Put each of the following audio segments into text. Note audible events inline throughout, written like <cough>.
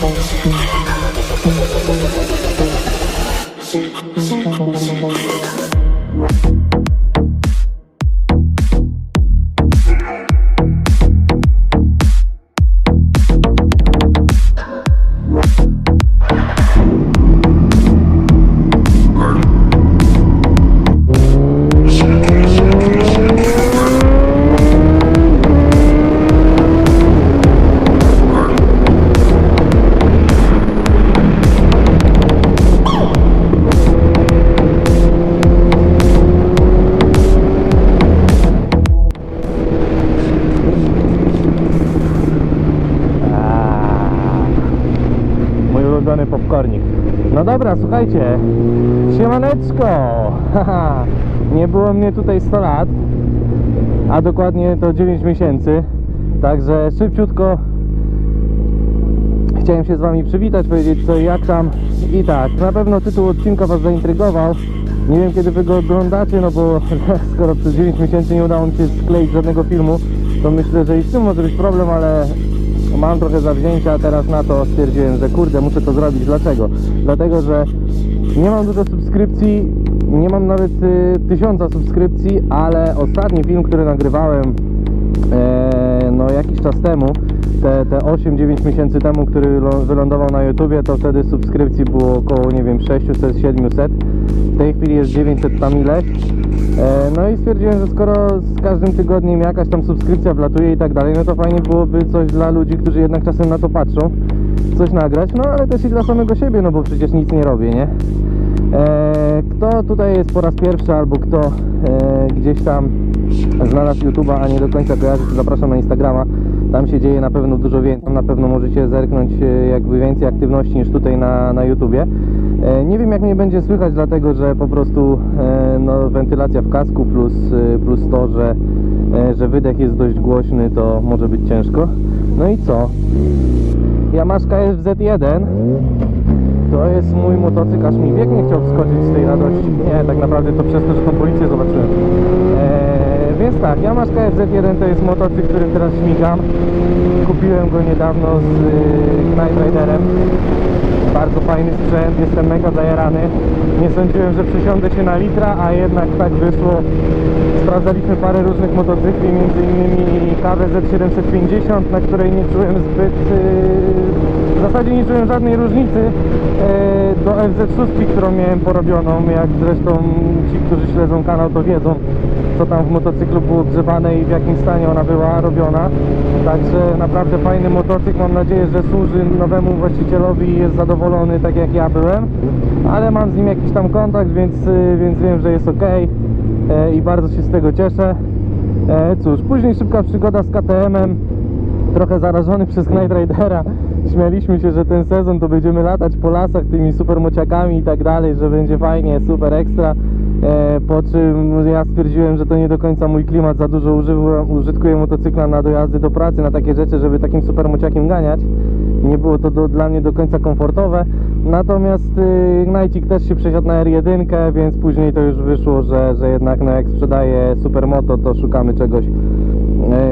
Mój ulubiony popcornik. No dobra, słuchajcie. Siemaneczko! Nie było mnie tutaj 100 lat, a dokładnie to 9 miesięcy. Także szybciutko chciałem się z Wami przywitać, powiedzieć co jak tam. I tak, na pewno tytuł odcinka Was zaintrygował. Nie wiem kiedy Wy go oglądacie, no bo <laughs> skoro przez 9 miesięcy nie udało mi się skleić żadnego filmu, to myślę, że i z tym może być problem, ale mam trochę zawzięcia, teraz na to stwierdziłem, że kurde, muszę to zrobić. Dlaczego? Dlatego, że nie mam dużo subskrypcji, nie mam nawet y, tysiąca subskrypcji, ale ostatni film, który nagrywałem e, no jakiś czas temu, te, te 8-9 miesięcy temu, który wylądował na YouTubie, to wtedy subskrypcji było około, nie wiem, 600-700. W tej chwili jest 900 tam ileś. E, No i stwierdziłem, że skoro z każdym tygodniem jakaś tam subskrypcja wlatuje i tak dalej, no to fajnie byłoby coś dla ludzi, którzy jednak czasem na to patrzą, coś nagrać, no ale też i dla samego siebie, no bo przecież nic nie robię, nie? E, Kto tutaj jest po raz pierwszy albo kto e, gdzieś tam znalazł YouTube'a, a nie do końca kojarzy, to zapraszam na Instagrama. Tam się dzieje na pewno dużo więcej. Tam na pewno możecie zerknąć e, jakby więcej aktywności niż tutaj na, na YouTubie. Nie wiem jak mnie będzie słychać, dlatego że po prostu no, wentylacja w kasku plus, plus to, że, że wydech jest dość głośny, to może być ciężko. No i co? Yamaha FZ1 to jest mój motocykl, aż mi bieg nie chciał wskoczyć z tej radości. Nie, tak naprawdę to przez to, że tą policję zobaczyłem. Eee, więc tak, Yamaha FZ1 to jest motocykl, którym teraz śmigam. Kupiłem go niedawno z y, Knight Riderem. Bardzo fajny sprzęt, jestem mega zajarany. Nie sądziłem, że przesiądę się na litra, a jednak tak wyszło. Sprawdzaliśmy parę różnych motocykli, innymi kawę Z750, na której nie czułem zbyt... y, w zasadzie nie czułem żadnej różnicy y, do FZ6, którą miałem porobioną, jak zresztą ci, którzy śledzą kanał to wiedzą co tam w motocyklu było grzebane i w jakim stanie ona była robiona. Także naprawdę fajny motocykl, mam nadzieję, że służy nowemu właścicielowi i jest zadowolony tak jak ja byłem. Ale mam z nim jakiś tam kontakt, więc, y, więc wiem, że jest ok i bardzo się z tego cieszę. E, Cóż, później szybka przygoda z KTM-em, trochę zarażony przez Knight Ridera. Śmialiśmy się, że ten sezon to będziemy latać po lasach tymi supermociakami i tak dalej, że będzie fajnie, super ekstra. E, po czym ja stwierdziłem, że to nie do końca mój klimat, za dużo używam, użytkuję motocykla na dojazdy do pracy, na takie rzeczy, żeby takim supermociakiem ganiać. Nie było to do, dla mnie do końca komfortowe. Natomiast y, też się przesiadł na R1, więc później to już wyszło, że, że jednak no, jak sprzedaje supermoto, to szukamy czegoś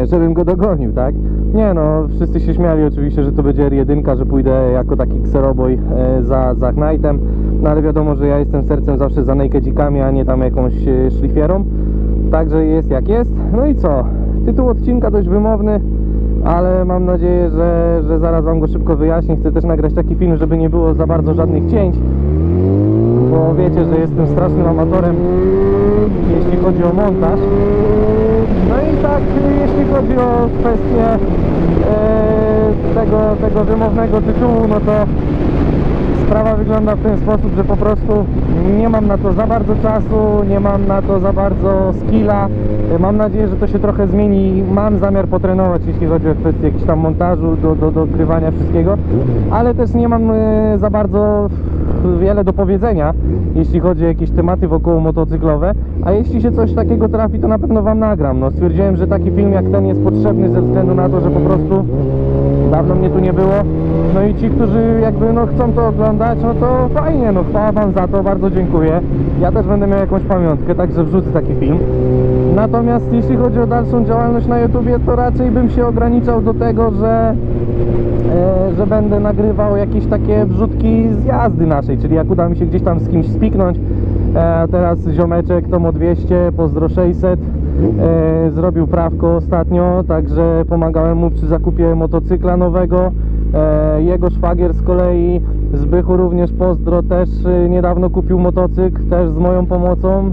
żebym go dogonił, tak? Nie no, wszyscy się śmiali oczywiście, że to będzie R1, że pójdę jako taki kseroboj e, za, za Knightem, no ale wiadomo, że ja jestem sercem zawsze za nakedzikami, a nie tam jakąś e, szlifierą, także jest jak jest. No i co? Tytuł odcinka dość wymowny, ale mam nadzieję, że, że zaraz Wam go szybko wyjaśnię. Chcę też nagrać taki film, żeby nie było za bardzo żadnych cięć, bo wiecie, że jestem strasznym amatorem, jeśli chodzi o montaż. No i tak, jeśli chodzi o kwestię e, tego, tego wymownego tytułu, no to sprawa wygląda w ten sposób, że po prostu nie mam na to za bardzo czasu, nie mam na to za bardzo skilla, E, Mam nadzieję, że to się trochę zmieni. Mam zamiar potrenować, jeśli chodzi o kwestię tam montażu, do, do, do wszystkiego, ale też nie mam e, za bardzo wiele do powiedzenia, jeśli chodzi o jakieś tematy wokół motocyklowe, a jeśli się coś takiego trafi, to na pewno Wam nagram. No, stwierdziłem, że taki film jak ten jest potrzebny ze względu na to, że po prostu dawno mnie tu nie było. No i ci, którzy jakby no chcą to oglądać, no to fajnie, no chwała Wam za to, bardzo dziękuję. Ja też będę miał jakąś pamiątkę, także wrzucę taki film. Natomiast jeśli chodzi o dalszą działalność na YouTubie, to raczej bym się ograniczał do tego, że że będę nagrywał jakieś takie wrzutki z jazdy naszej, czyli jak uda mi się gdzieś tam z kimś spiknąć. E, teraz ziomeczek Tomo 200, pozdro 600 e, zrobił prawko ostatnio, także pomagałem mu przy zakupie motocykla nowego. E, jego szwagier z kolei Zbychu również pozdro też e, niedawno kupił motocykl, też z moją pomocą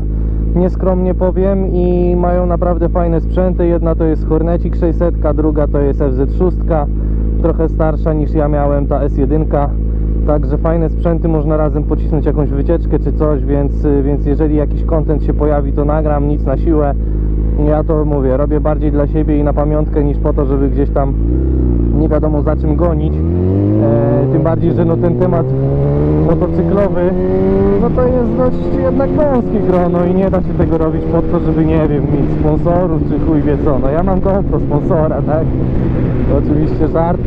nieskromnie powiem i mają naprawdę fajne sprzęty. Jedna to jest Hornecik 600, druga to jest FZ6, trochę starsza niż ja miałem, ta S1. Także fajne sprzęty, można razem pocisnąć jakąś wycieczkę czy coś, więc, więc jeżeli jakiś content się pojawi, to nagram, nic na siłę. Ja to mówię, robię bardziej dla siebie i na pamiątkę niż po to, żeby gdzieś tam nie wiadomo za czym gonić. E, tym bardziej, że no ten temat motocyklowy, no to jest dość jednak wąskie grono i nie da się tego robić po to, żeby nie wiem, mieć sponsorów czy chuj wie co. No ja mam GoPro sponsora, tak? To oczywiście żart.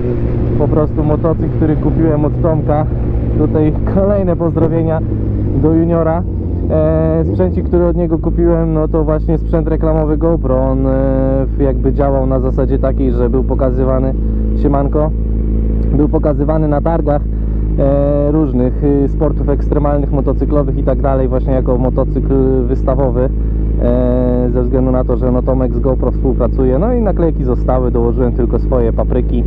Po prostu motocykl, który kupiłem od Tomka. Tutaj kolejne pozdrowienia do juniora. E, sprzęcik, który od niego kupiłem, no to właśnie sprzęt reklamowy GoPro. On e, jakby działał na zasadzie takiej, że był pokazywany, siemanko, był pokazywany na targach różnych y, sportów ekstremalnych, motocyklowych i tak dalej, właśnie jako motocykl wystawowy. E, ze względu na to, że no Tomek z GoPro współpracuje, no i naklejki zostały, dołożyłem tylko swoje papryki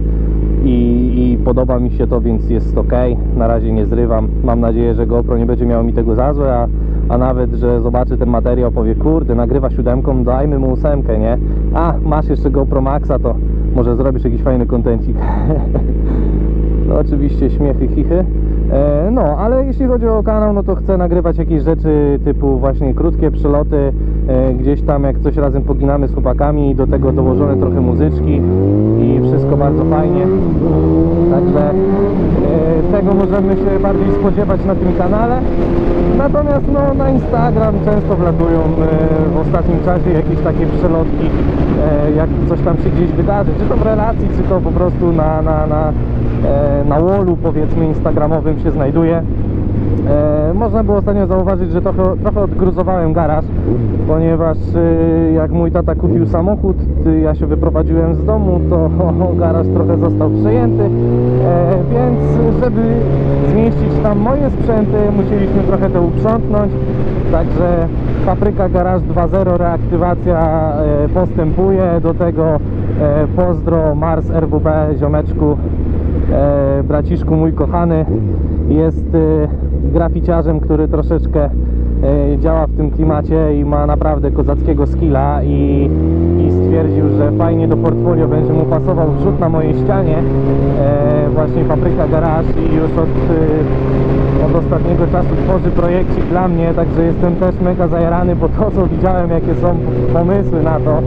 i, i podoba mi się to, więc jest ok. Na razie nie zrywam. Mam nadzieję, że GoPro nie będzie miało mi tego za złe, a, a nawet, że zobaczy ten materiał, powie, kurde, nagrywa siódemką, dajmy mu ósemkę, nie? A, masz jeszcze GoPro Maxa, to może zrobisz jakiś fajny kontencik. <laughs> No oczywiście śmiechy, chichy. E, no, ale jeśli chodzi o kanał, no to chcę nagrywać jakieś rzeczy typu właśnie krótkie przeloty, gdzieś tam jak coś razem poginamy z chłopakami, do tego dołożone trochę muzyczki i wszystko bardzo fajnie. Także e, tego możemy się bardziej spodziewać na tym kanale. Natomiast no, na Instagram często wlatują e, w ostatnim czasie jakieś takie przelotki, e, jak coś tam się gdzieś wydarzy, czy to w relacji, czy to po prostu na, na, na, e, na wallu powiedzmy instagramowym się znajduje. E, można było ostatnio zauważyć, że trochę, trochę odgruzowałem garaż, ponieważ e, jak mój tata kupił samochód, y, ja się wyprowadziłem z domu, to <laughs> garaż trochę został przejęty, e, więc żeby zmieścić tam moje sprzęty, musieliśmy trochę to uprzątnąć, także Papryka Garage 2.0 reaktywacja e, postępuje, do tego e, pozdro Mars RWB ziomeczku. E, braciszku mój kochany jest e, graficiarzem, który troszeczkę e, działa w tym klimacie i ma naprawdę kozackiego skilla i, i stwierdził, że fajnie do portfolio będzie mu pasował wrzut na mojej ścianie e, właśnie Papryka Garage i już od, e, od ostatniego czasu tworzy projekcik dla mnie, także jestem też mega zajarany, bo to co widziałem, jakie są pomysły na to,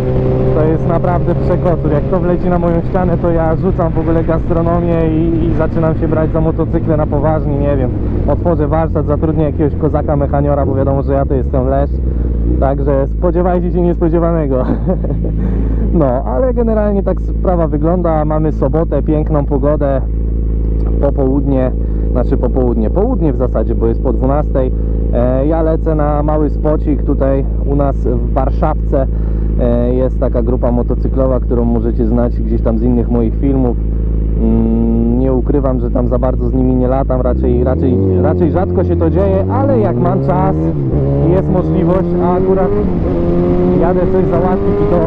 to jest naprawdę przekocur. Jak to wleci na moją ścianę, to ja rzucam w ogóle gastronomię i, i zaczynam się brać za motocykle na poważnie, nie wiem. Otworzę warsztat, zatrudnię jakiegoś kozaka mechaniora, bo wiadomo, że ja to jestem lesz. Także spodziewajcie się niespodziewanego. <laughs> No, ale generalnie tak sprawa wygląda. Mamy sobotę, piękną pogodę, popołudnie, znaczy popołudnie, południe w zasadzie, bo jest po 12. E, ja lecę na mały spocik tutaj u nas w Warszawce. E, jest taka grupa motocyklowa, którą możecie znać gdzieś tam z innych moich filmów. Ukrywam, że tam za bardzo z nimi nie latam, raczej, raczej, raczej rzadko się to dzieje, ale jak mam czas i jest możliwość, a akurat jadę coś załatwić do,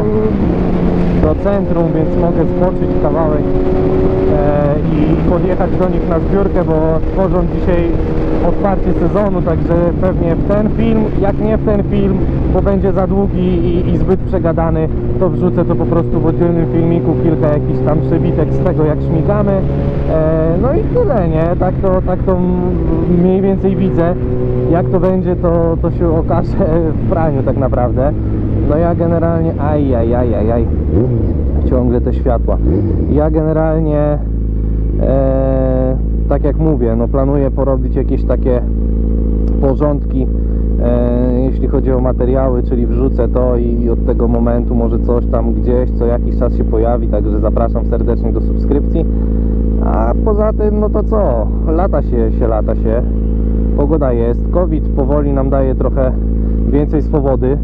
do centrum, więc mogę spoczyć kawałek e, i podjechać do nich na zbiórkę, bo tworzą dzisiaj otwarcie sezonu, także pewnie w ten film, jak nie w ten film, bo będzie za długi i, i zbyt przegadany, to wrzucę to po prostu w oddzielnym filmiku, kilka jakichś tam przebitek z tego jak śmigamy. E, no i tyle, nie? Tak to, tak to mniej więcej widzę. Jak to będzie, to, to się okaże w praniu tak naprawdę. No ja generalnie, aj, aj, aj, aj, aj. ciągle te światła. Ja generalnie, tak jak mówię, no planuję porobić jakieś takie porządki, e, jeśli chodzi o materiały, czyli wrzucę to i od tego momentu może coś tam gdzieś co jakiś czas się pojawi, także zapraszam serdecznie do subskrypcji. A poza tym, no to co? Lata się, się lata się. Pogoda jest. COVID powoli nam daje trochę więcej swobody,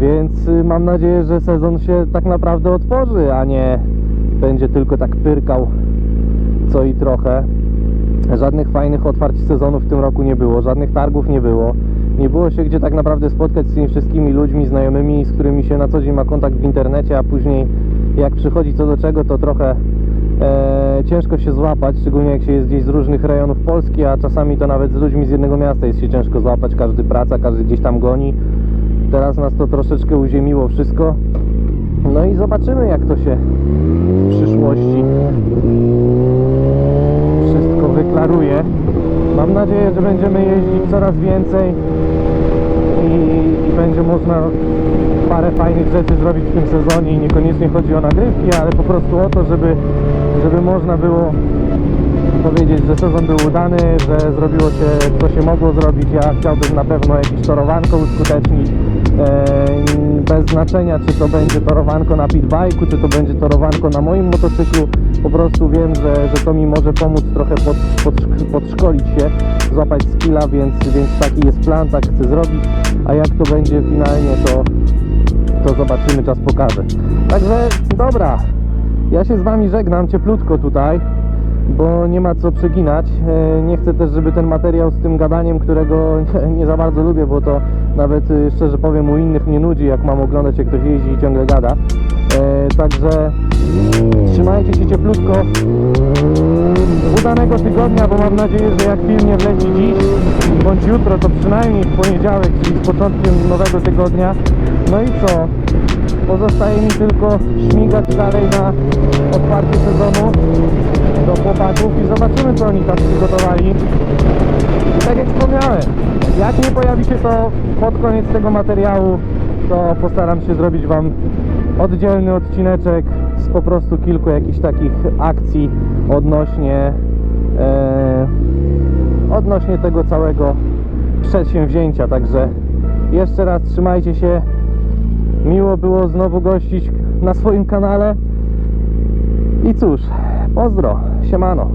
więc y, mam nadzieję, że sezon się tak naprawdę otworzy, a nie będzie tylko tak pyrkał co i trochę. Żadnych fajnych otwarć sezonu w tym roku nie było, żadnych targów nie było. Nie było się gdzie tak naprawdę spotkać z tymi wszystkimi ludźmi, znajomymi, z którymi się na co dzień ma kontakt w internecie, a później jak przychodzi co do czego, to trochę e, ciężko się złapać, szczególnie jak się jest gdzieś z różnych rejonów Polski, a czasami to nawet z ludźmi z jednego miasta jest się ciężko złapać, każdy praca, każdy gdzieś tam goni. Teraz nas to troszeczkę uziemiło wszystko. No i zobaczymy jak to się w przyszłości wyklaruje. Mam nadzieję, że będziemy jeździć coraz więcej i, i będzie można parę fajnych rzeczy zrobić w tym sezonie i niekoniecznie chodzi o nagrywki, ale po prostu o to, żeby, żeby można było powiedzieć, że sezon był udany, że zrobiło się co się mogło zrobić. Ja chciałbym na pewno jakieś torowanko uskutecznić. Eee, bez znaczenia, czy to będzie torowanko na pitbike'u, czy to będzie torowanko na moim motocyklu. Po prostu wiem, że, że to mi może pomóc trochę pod, pod, podszkolić się, złapać skilla, więc, więc taki jest plan, tak chcę zrobić. A jak to będzie finalnie, to, to zobaczymy, czas pokaże. Także dobra, ja się z Wami żegnam cieplutko tutaj, bo nie ma co przeginać. E, Nie chcę też, żeby ten materiał z tym gadaniem, którego nie, za bardzo lubię, bo to nawet e, szczerze powiem u innych mnie nudzi, jak mam oglądać jak ktoś jeździ i ciągle gada. E, Także trzymajcie się cieplutko. Udanego tygodnia, bo mam nadzieję, że jak film nie wleci dziś bądź jutro, to przynajmniej w poniedziałek, czyli z początkiem nowego tygodnia. No i co? Pozostaje mi tylko śmigać dalej na otwarcie sezonu do chłopaków i zobaczymy co oni tam przygotowali. I tak jak wspomniałem, jak nie pojawi się to pod koniec tego materiału, to postaram się zrobić Wam oddzielny odcineczek z po prostu kilku jakichś takich akcji odnośnie e, odnośnie tego całego przedsięwzięcia. Także jeszcze raz trzymajcie się. Miło było znowu gościć na swoim kanale. I cóż, pozdro, siemano.